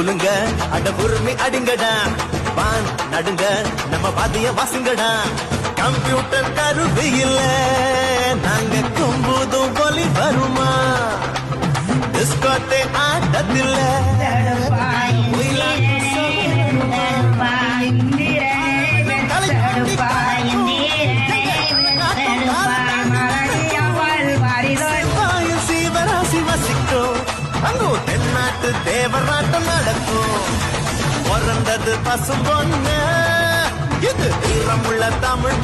குலுங்க அட உரிமை அடிங்கடா. வான் நடுங்க நம்ம பாதிய வாசுங்கடா. கம்ப்யூட்டர் கருவியில நாங்க கும்புதும் ஒலி வருமா? டிஸ்கோட்டே ஆட்டத்தில் தென்னாட்டு தேவராட்டம் நடக்கும். பிறந்தது பசும் பொண்ணு இது வீரமுள்ள தமிழ்